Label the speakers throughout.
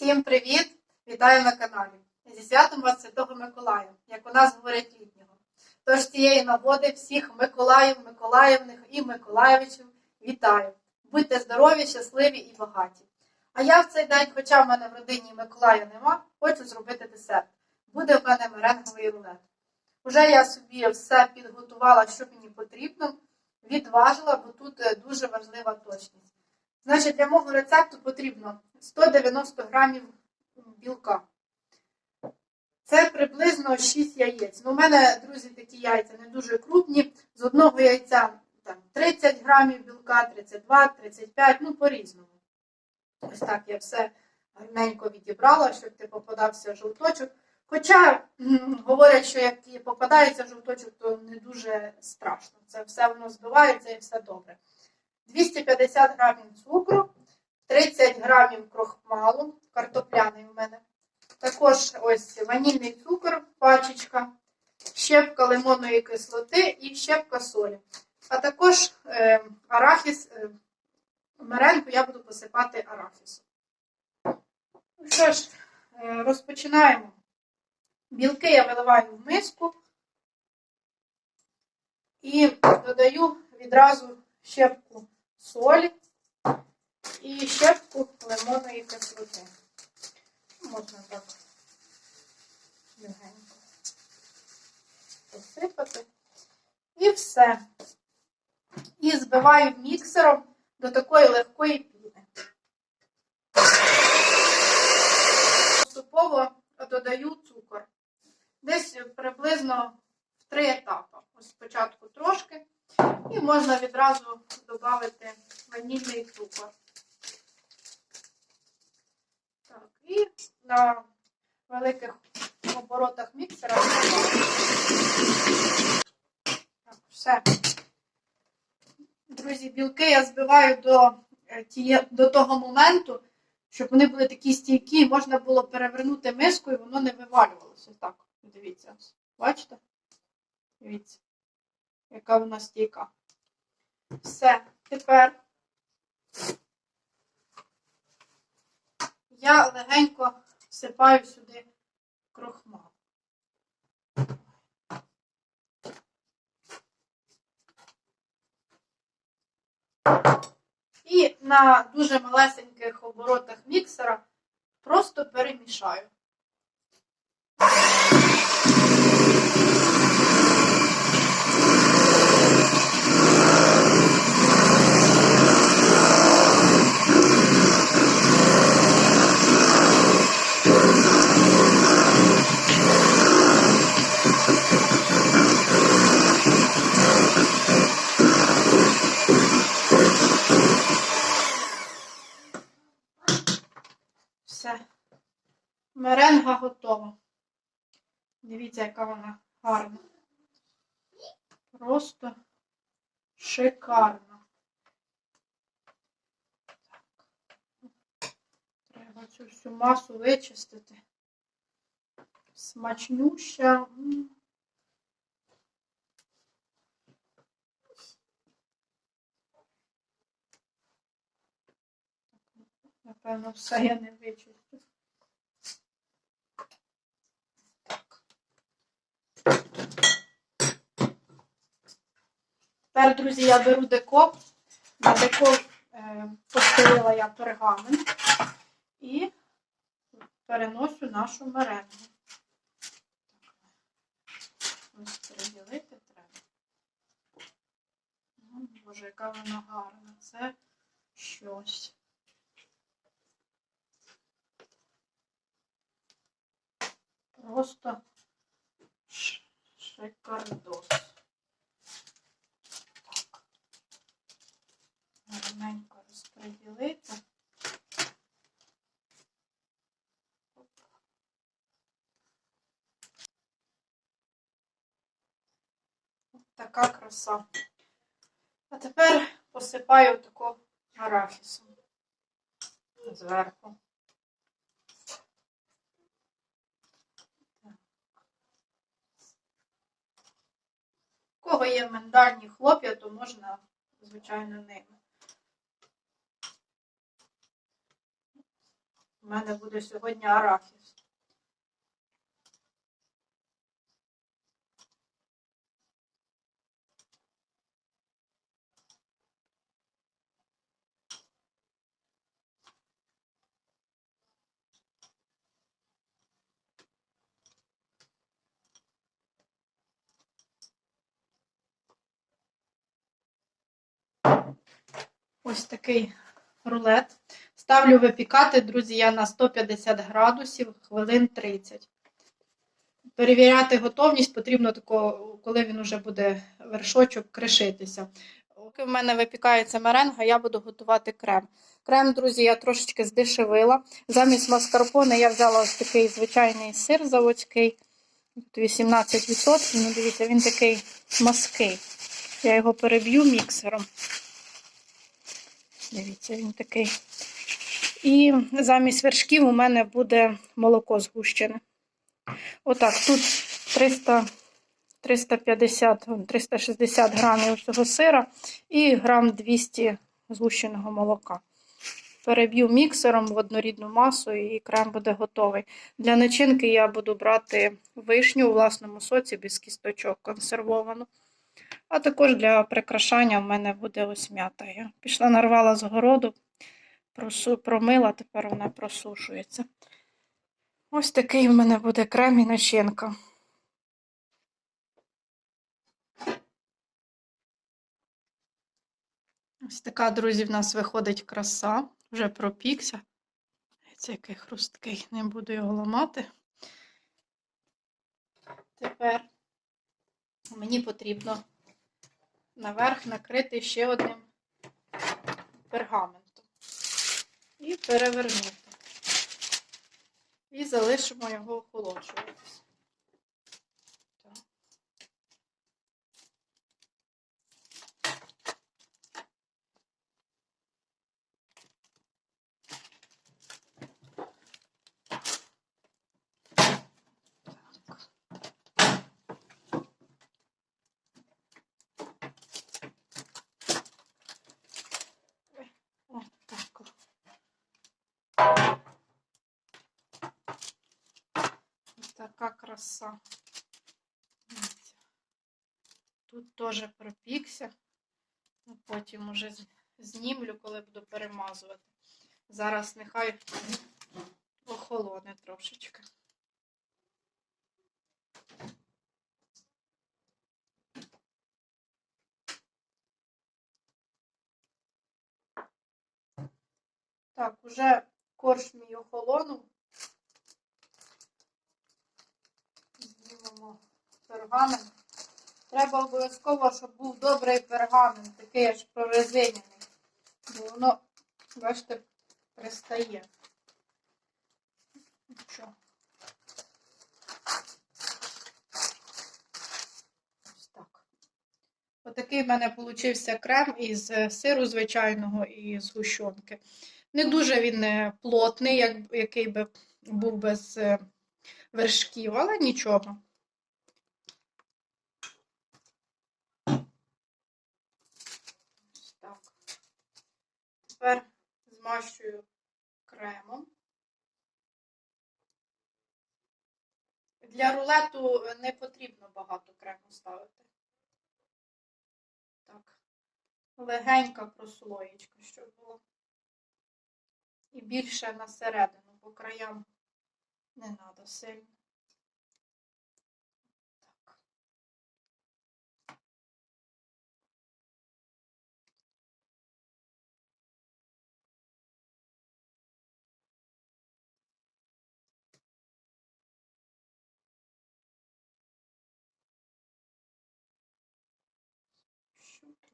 Speaker 1: Всім привіт! Вітаю на каналі. Зі святом вас Святого Миколая, як у нас говорять літнього. Тож цієї нагоди всіх Миколаїв, Миколаївних і Миколаєвичів вітаю. Будьте здорові, щасливі і багаті. А я в цей день, хоча в мене в родині Миколая нема, хочу зробити десерт. Буде в мене меренговий рулет. Уже я собі все підготувала, що мені потрібно, відважила, бо тут е, дуже важлива точність. Значить, для мого рецепту потрібно 190 грамів білка. Це приблизно 6 яєць. Ну, у мене, друзі, такі яйця не дуже крупні. З одного яйця там, 30 грамів білка, 32, 35, ну по-різному. Ось так я все гарненько відібрала, щоб ти попадався жовточок. Хоча говорять, що як попадається жовточок, то не дуже страшно. Це все воно збивається і все добре. 250 грамів цукру, 30 грамів крохмалу, картопляний у мене. Також ось ванільний цукор, пачечка, щепка лимонної кислоти і щепка солі. А також е, арахіс, е, меренку я буду посипати арахісом. Ну що ж, е, розпочинаємо. Білки я виливаю в миску і додаю відразу щепку солі і щепку лимонної кислоти. Можна так легенько посипати. І все. І збиваю міксером до такої легкої піни. Поступово додаю цукор. Десь приблизно в три етапи. Ось спочатку трошки. І можна відразу додати ванільний цукор. Так, і на великих оборотах міксера. Так, все. Друзі, білки я збиваю до, е, до того моменту, щоб вони були такі стійкі, можна було перевернути миску і воно не вивалювалося. Так, дивіться. Бачите? Дивіться, яка вона стійка. Все, тепер я легенько всипаю сюди крохмал. І на дуже малесеньких оборотах міксера просто перемішаю. Все. Меренга готова. Дивіться, яка вона гарна. Просто шикарно. Так. Треба цю всю масу вичистити. Смачнюща. Напевно, все я не вичистю. Тепер, друзі, я беру деко. На деко е, постелила я пергамент і переношу нашу меренгу. Ось переділити треба. Ну, Боже, яка вона гарна. Це щось. Просто шикардос. Так. Гарненько розподілити. Оп. От така краса. А тепер посипаю тако арахісом зверху. У кого є миндальні хлоп'я, то можна, звичайно, ними. У мене буде сьогодні арахіс. Ось такий рулет. Ставлю випікати, друзі, я на 150 градусів хвилин 30. Перевіряти готовність потрібно коли він вже буде вершочок кришитися. Поки в мене випікається меренга, я буду готувати крем. Крем, друзі, я трошечки здешевила. Замість маскарпоне я взяла ось такий звичайний сир заводський. Тут 18%. Ну, дивіться, він такий маский. Я його переб'ю міксером. Дивіться, він такий. І замість вершків у мене буде молоко згущене. Отак, тут 300, 350, 360 грамів цього сира і грам 200 згущеного молока. Переб'ю міксером в однорідну масу і крем буде готовий. Для начинки я буду брати вишню у власному соці без кісточок консервовану. А також для прикрашання в мене буде ось м'ята. Я пішла нарвала з городу, промила, тепер вона просушується. Ось такий в мене буде крем і начинка. Ось така, друзі, в нас виходить краса. Вже пропікся. Це який хрусткий, не буду його ламати. Тепер мені потрібно наверх накрити ще одним пергаментом і перевернути. І залишимо його охолоджуватися. Так. Ось так. Ось така краса. Тут теж пропікся. Ну, Потім уже знімлю, коли буду перемазувати. Зараз нехай охолоне трошечки. Так, уже корж мій охолонув. Пергамент. Треба обов'язково, щоб був добрий пергамент, такий аж прорезиняний. Бо воно, бачите, пристає. Нічого. Отакий в мене получився крем із е, сиру звичайного і з гущонки. Не дуже він е, плотний, як, який би був без е, вершків, але нічого. Ось так. Тепер змащую кремом. Для рулету не потрібно багато крему ставити. Так, легенька прослоєчка, щоб було. І більше на середину, по краям не треба сильно.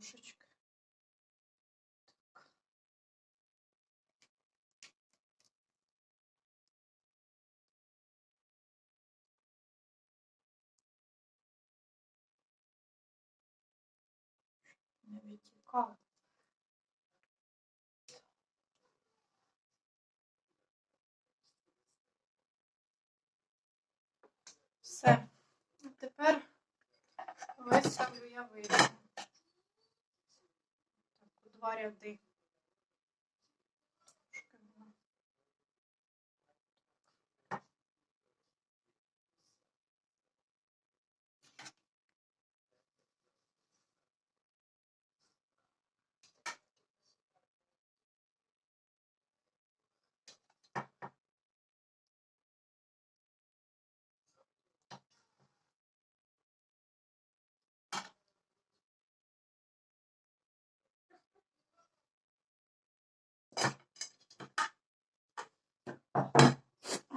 Speaker 1: Ще трошечки. Так. Не відтікало. Все. А тепер виставлю я вийду. У два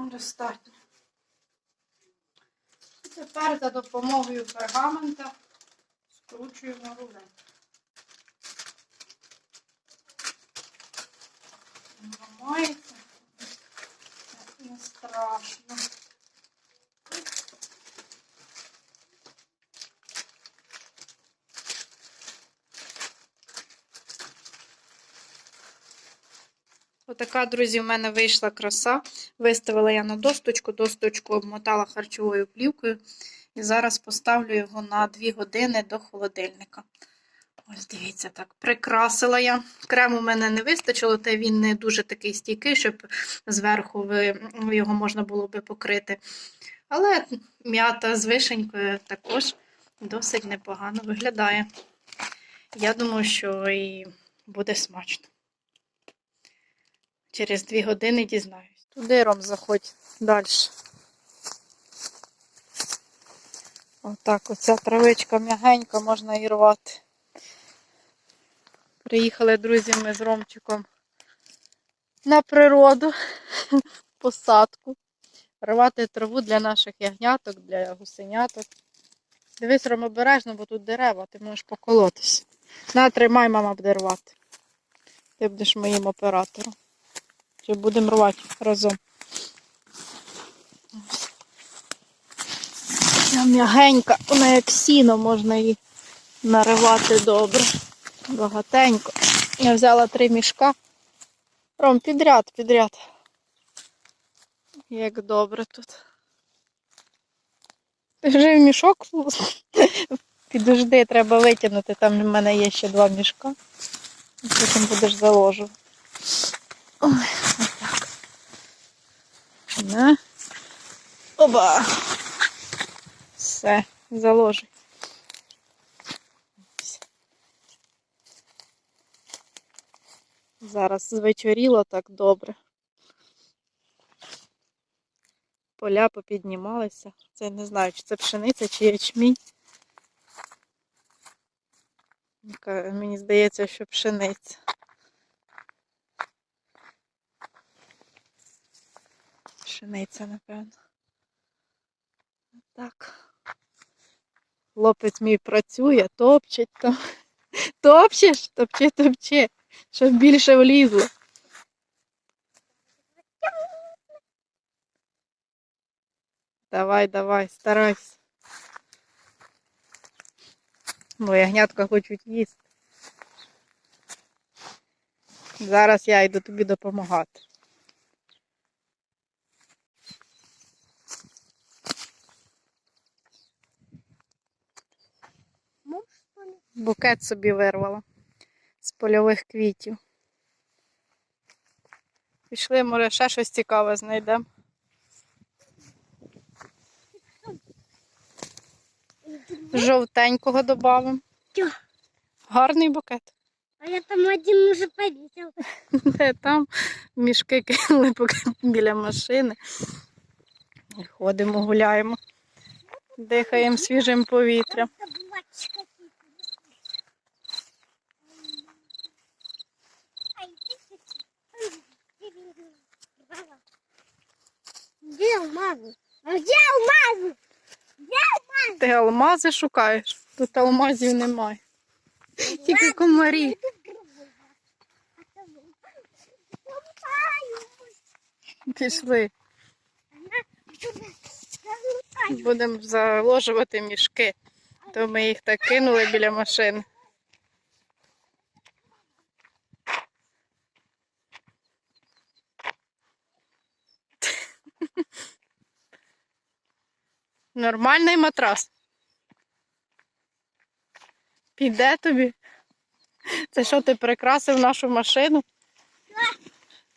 Speaker 1: Достатньо. І тепер за допомогою пергамента скручуємо рулет. Ламається. Не страшно. Отака, друзі, в мене вийшла краса. Виставила я на досточку, досточку обмотала харчовою плівкою. І зараз поставлю його на 2 години до холодильника. Ось дивіться, так, прикрасила я. Крему в мене не вистачило, та він не дуже такий стійкий, щоб зверху його можна було би покрити. Але м'ята з вишенькою також досить непогано виглядає. Я думаю, що і буде смачно. Через дві години дізнаюсь. Туди ром заходь далі. Отак, оця травичка м'ягенька, можна і рвати. Приїхали, друзі, ми з Ромчиком на природу, посадку. Рвати траву для наших ягняток, для гусеняток. Дивись, Ром, обережно, бо тут дерева, ти можеш поколотися. На, тримай, мама буде рвати. Ти будеш моїм оператором. Чи будемо рвати разом? Вона м'ягенька, вона як сіно, можна її наривати добре. Багатенько. Я взяла три мішка. Ром, підряд, підряд. Як добре тут. Ти вже мішок? Підожди, треба витягнути. Там в мене є ще два мішка. Потім будеш заложувати. Ой. На. Оба. Все, заложи. Зараз звечоріло так добре. Поля попіднімалися. Це не знаю, чи це пшениця, чи ячмінь. Мені здається, що пшениця. Пшениця, напевно. Так. Хлопець мій працює, топчить там. Топчеш? Топчи, топчи, щоб більше влізло. Давай, давай, старайся. Бо ягнятка хочуть їсти. Зараз я йду тобі допомагати. Букет собі вирвала з польових квітів. Пішли, може, ще щось цікаве знайдемо. Жовтенького додамо. Гарний букет.
Speaker 2: А я там один уже.
Speaker 1: Де там мішки кинули біля машини. Ходимо, гуляємо, дихаємо свіжим повітрям.
Speaker 2: Где алмазы? А где алмазы?
Speaker 1: Ти алмази шукаєш? Тут алмазів немає. Тільки комарі. Пішли. Будемо заложувати мішки. То ми їх так кинули біля машини. Нормальний матрас. Піде тобі. Це що ти прикрасив нашу машину?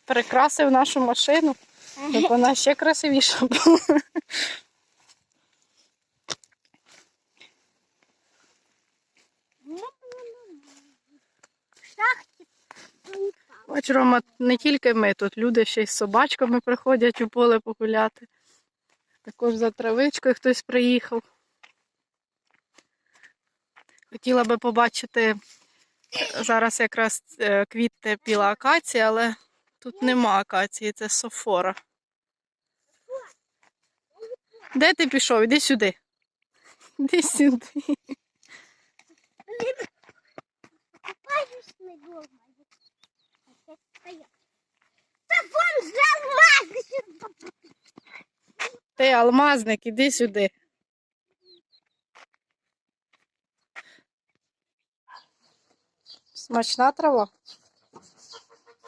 Speaker 1: Прикрасив нашу машину, щоб вона ще красивіша була. Бач, Рома, не тільки ми тут, люди ще й з собачками приходять у поле погуляти. Також за травичкою хтось приїхав. Хотіла би побачити зараз якраз е, квітне біла акація, але тут нема акації, це софора. Де ти пішов? Іди сюди. Іди сюди.
Speaker 2: Купаюсь на
Speaker 1: Ти алмазник, іди сюди. Смачна трава.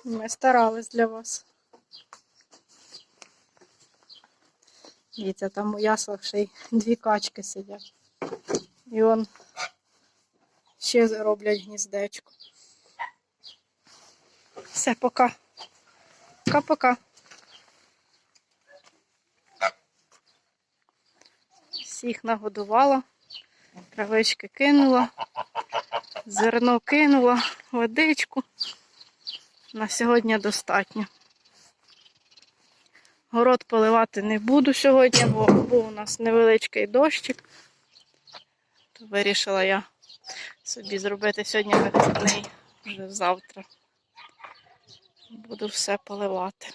Speaker 1: Ми старались для вас. Дивіться, там у яслах ще й дві качки сидять. І он ще роблять гніздечко. Все, пока. Пока-пока. Всіх нагодувала, травички кинула, зерно кинула, водичку. На сьогодні достатньо. Город поливати не буду сьогодні, бо був у нас невеличкий дощик. Вирішила я собі зробити сьогодні вихідний, вже завтра. Буду все поливати.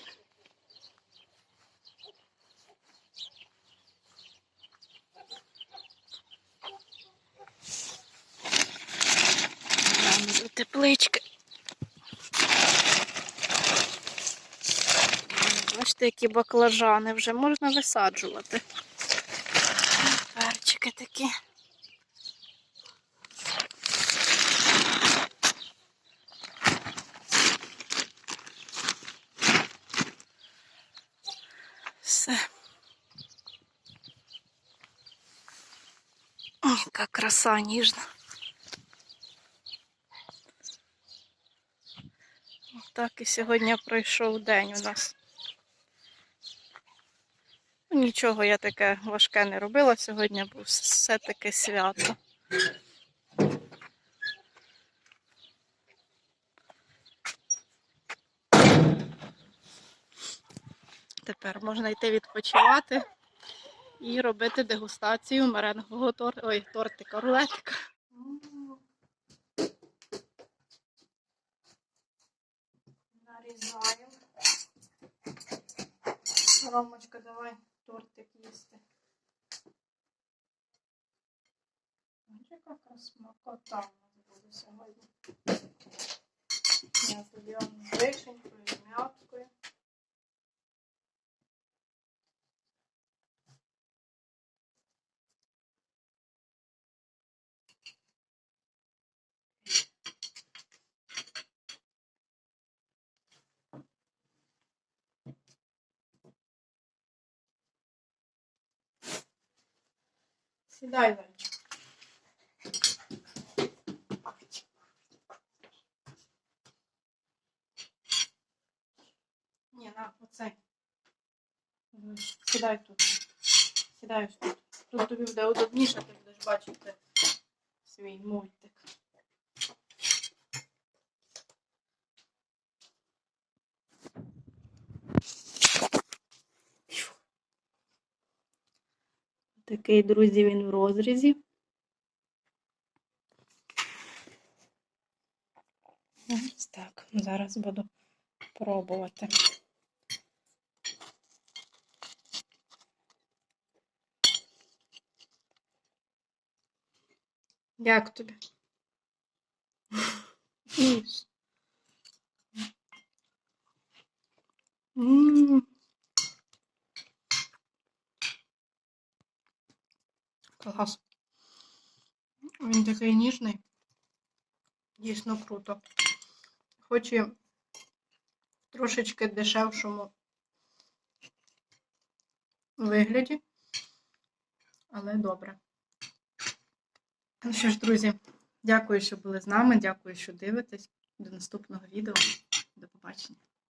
Speaker 1: До теплички. Бачите, які баклажани вже можна висаджувати. Перчики такі. Все. Ой, яка краса ніжна. Так і сьогодні пройшов день у нас. Нічого я таке важке не робила сьогодні, бо все таке свято. Тепер можна йти відпочивати і робити дегустацію меренгового тор... Ой, тортика, рулетика. Нарізаємо. Ромочка, давай тортик їсти. Яка смакота у нас буде сьогодні. Я тобі вишенькою, м'яткою. Сідай, зайчик. Ні, на, оцей. Сідай тут. Сідаєш тут. Тут тобі буде удобніше, ти будеш бачити свій мультик. Такий, друзі, він в розрізі. Ось так, зараз буду пробувати. Як тобі? Їж. Клас. Він такий ніжний. Дійсно круто. Хоч і трошечки дешевшому вигляді, але добре. Ну що ж, друзі, дякую, що були з нами. Дякую, що дивитесь. До наступного відео. До побачення.